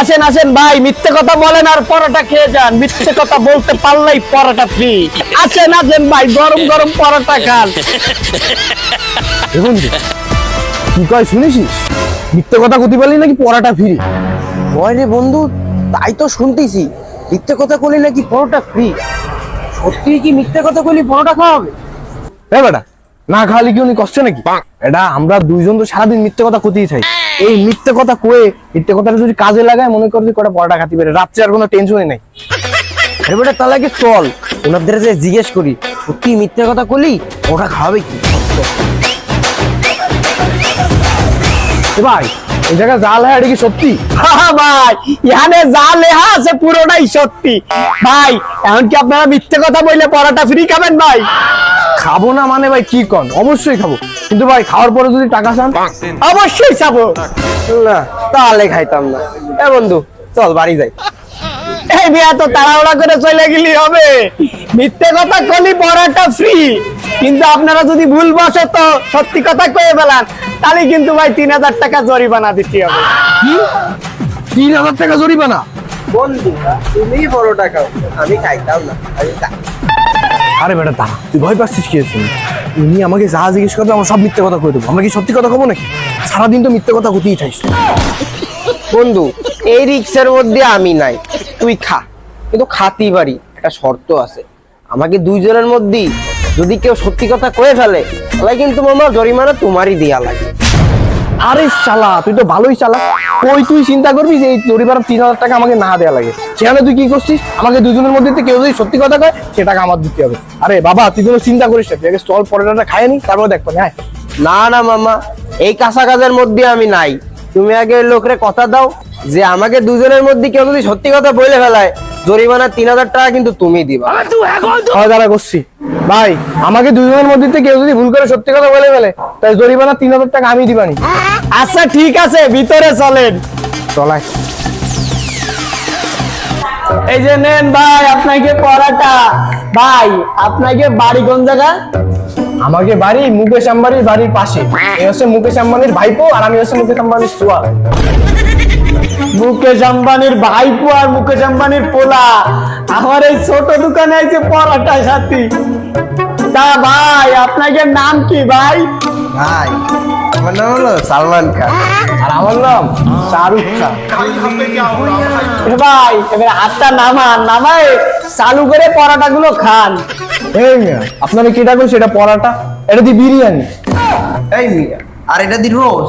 আসেন আসেন ভাই মিথ্যে কথা বলেন আর পরোটা খেয়ে যান। মিথ্যে কথা বলতে পারলেই পরোটা ফ্রি আসেন আসেন ভাই গরম গরম পরোটা খান। দেখুন কি কয় শুনেছিস? মিথ্যে কথা কতি পারলি নাকি পড়াটা ফিরি হয় রে বন্ধু তাই তো শুনতেছি। মিথ্যে কথা বলি নাকি পরোটা ফ্রি সত্যি কি মিথ্যে কথা বলি পরোটা খাওয়া হবে? এ বেটা না খাওয়ালে কি উনি কষ্ট নাকি? এটা আমরা দুইজন তো সারাদিন মিথ্যে কথা কতেই থাকি। এই মিথ্যে কথা কয়ে, মিথ্যে কথাটা যদি কাজে লাগায়, মনে কর যে কটা পড়াটা খাতি পারে রাত্রে আর কোনো টেনশনই নাই। আরে বেটা, তাহলে আগে চল। ওনাদের যে জিজ্ঞেস করি, সত্যি মিথ্যে কথা কলি? ওটা খাওয়াবে কি? ভাই এই জায়গায় জাল হ্যাঁ এটা কি সত্যি? ভাই এখানে লেহা আছে পুরোটাই সত্যি। ভাই এখন কি আপনারা মিথ্যে কথা বললে পরোটা ফ্রি খাবেন ভাই? খাব না মানে ভাই কি কন? অবশ্যই খাব। কিন্তু ভাই খাওয়ার পরে যদি টাকা চান? অবশ্যই চাবো। না তাহলে খাইতাম না। এ বন্ধু চল বাড়ি যাই। এই বিয়া তো তাড়াহুড়া করে চলে গেলি হবে। মিথ্যে কথা কলি পড়াটা ফ্রি কিন্তু আপনারা যদি ভুল বসে তো সত্যি কথা কয়ে ফেলান তাহলে কিন্তু ভাই তিন হাজার টাকা জরিমানা দিতে হবে। তিন হাজার টাকা জরিমানা? বন্ধু তুমি খাও আমি খাইতাম না আমি আরে বেটা দাঁড়া তুই ভয় পাচ্ছিস কি উনি আমাকে যা জিজ্ঞেস করবে আমার সব মিথ্যে কথা করে দেবো। আমরা কি সত্যি কথা কবো নাকি? সারাদিন তো মিথ্যে কথা কতেই থাইস বন্ধু এই রিক্সের মধ্যে আমি নাই তুই খা। কিন্তু খাতেই পারি একটা শর্ত আছে। আমাকে দুইজনের মধ্যেই যদি কেউ সত্যি কথা কয়ে ফেলে তাহলে কিন্তু মামা জরিমানা তোমারই দেয়া লাগে। আরে চালা তুই তো ভালোই চালা ওই তুই চিন্তা করবি যে এই পরিবার তিন হাজার টাকা আমাকে না দেওয়া লাগে? সেখানে তুই কি করছিস? আমাকে দুজনের মধ্যে কেউ যদি সত্যি কথা কয় সে টাকা আমার দিতে হবে। আরে বাবা তুই কোনো চিন্তা করিস না। তুই আগে স্টল পরোটাটা খায় নি তারপর দেখব হ্যাঁ না না মামা এই কাঁচা কাজের মধ্যে আমি নাই। তুমি আগে লোকরে কথা দাও যে আমাকে দুজনের মধ্যে কেউ যদি সত্যি কথা বলে ফেলায় জরিমানা তিন হাজার টাকা কিন্তু তুমি দিবা। হয় দাঁড়া করছি। ভাই আমাকে দুজনের মধ্যে থেকে কেউ যদি ভুল করে সত্যি কথা বলে ফেলে তাই জরিমানা তিন হাজার টাকা আমি দিবানি। আচ্ছা ঠিক আছে ভিতরে চলেন। চলায়। এই যে নেন ভাই আপনাকে পড়াটা ভাই আপনাকে বাড়ি কোন জায়গা? আমাকে বাড়ি মুকেশ আম্বানির বাড়ির পাশে। এই হচ্ছে মুকেশ আম্বানির ভাইপো আর আমি হচ্ছে মুকেশ আম্বানির সুয়া মুকেশ আম্বানির ভাইপো আর মুকেশ আম্বানির পোলা। আমার এই ছোট দোকানে আছে পরাটা সাথী। তা ভাই আপনাকে নাম কি ভাই? ভাই আমার নাম হলো সালমান খান। আর আমার নাম শাহরুখ খান। ভাই এবার হাতটা নামান নামায় চালু করে পরাটা গুলো খান। এই মিয়া আপনারা কি ডাকুন সেটা পরাটা? এটা দি বিরিয়ানি। এই মিয়া আর এটা দি রোজ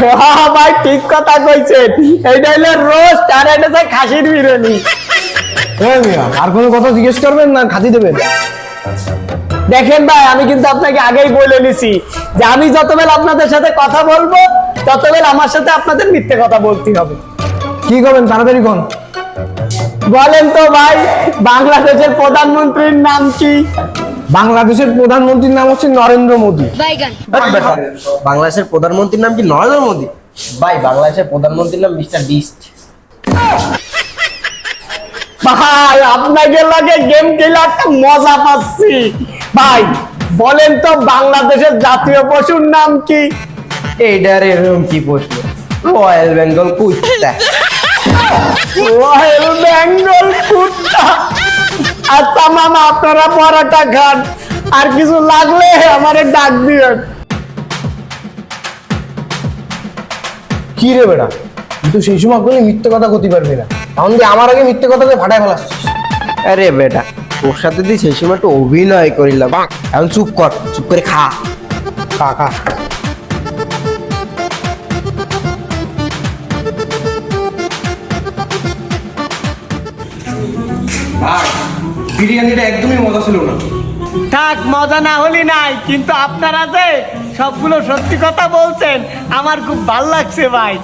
হ্যাঁ ভাই ঠিক কথা কইছেন। এইটা রোস্ট আর এটা হচ্ছে খাসির বিরিয়ানি। মিয়া আর কোনো কথা জিজ্ঞেস করবেন না খাতি দেবেন। দেখেন ভাই আমি কিন্তু আপনাকে আগেই বলে নিছি যে আমি যতবেল আপনাদের সাথে কথা বলব ততবেল আমার সাথে আপনাদের মিথ্যে কথা বলতে হবে। কি করবেন তাড়াতাড়ি কোন। বলেন তো ভাই বাংলাদেশের প্রধানমন্ত্রীর নাম কি? বাংলাদেশের প্রধানমন্ত্রীর নাম হচ্ছে নরেন্দ্র মোদী। বাংলাদেশের প্রধানমন্ত্রীর নাম কি নরেন্দ্র মোদী? ভাই বাংলাদেশের প্রধানমন্ত্রীর নাম মিস্টার বিস্ট। ভাই আপনাকে লাগে গেম খেলে একটা মজা পাচ্ছি। ভাই বলেন তো বাংলাদেশের জাতীয় পশুর নাম কি? এইটার এরকম কি প্রশ্ন রয়্যাল বেঙ্গল কুত্তা। রয়্যাল বেঙ্গল কুত্তা। আচ্ছা মামা আপনারা পরাটা খান। আর কিছু লাগলে আমারে ডাক দিয়েন। কি রে বেড়া কিন্তু সেই সময় করলে মিথ্যে কথা করতে পারবি না। তখন দিয়ে আমার আগে মিথ্যে কথা দিয়ে ফাটাই ফেলাচ্ছিস। আরে বেটা ওর সাথে দিয়ে সেই সময় একটু অভিনয় করিলাম। এখন চুপ কর চুপ করে খা। খা খা। ভাই বিরিয়ানিটা একদমই মজা ছিল না। থাক মজা না হলি নাই কিন্তু আপনারা যে সবগুলো সত্যি কথা বলছেন আমার খুব ভালো লাগছে ভাই।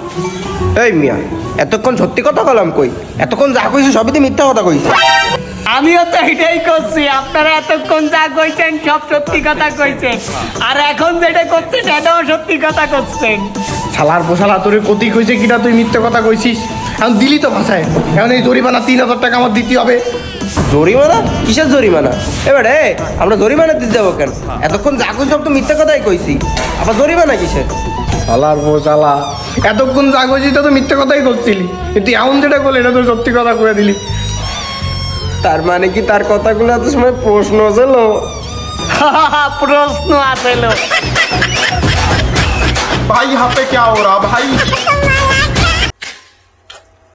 এই মিয়া এতক্ষণ সত্যি কথা বললাম কই? এতক্ষণ যা কইছে সবই তো মিথ্যা কথা কইছে। আমিও তো এটাই করছি আপনারা এতক্ষণ যা কইছেন সব সত্যি কথা কইছেন। আর এখন যেটা করছেন এটাও সত্যি কথা করছেন। শালার পোশালা তোর কতি কইছে কিনা তুই মিথ্যে কথা কইছিস? এখন দিলি তো ভাষায়। এখন এই জরিমানা তিন হাজার টাকা আমার দিতে হবে। জরিমানা? কিসের জরিমানা? এবারে আমরা জরিমানা দিতে যাব কেন? এতক্ষণ যা কইছি সব তো মিথ্যা কথাই কইছি। আবার জরিমানা কিসের? শালার পোশালা এতক্ষণ যা করছিস তো মিথ্যে কথাই করছিলি। কিন্তু এমন যেটা করলি এটা তো সত্যি কথা করে দিলি। তার মানে কি তার কথাগুলো এত সময় প্রশ্ন ছিল প্রশ্ন আসলো। भाई यहाँ पे क्या हो रहा भाई?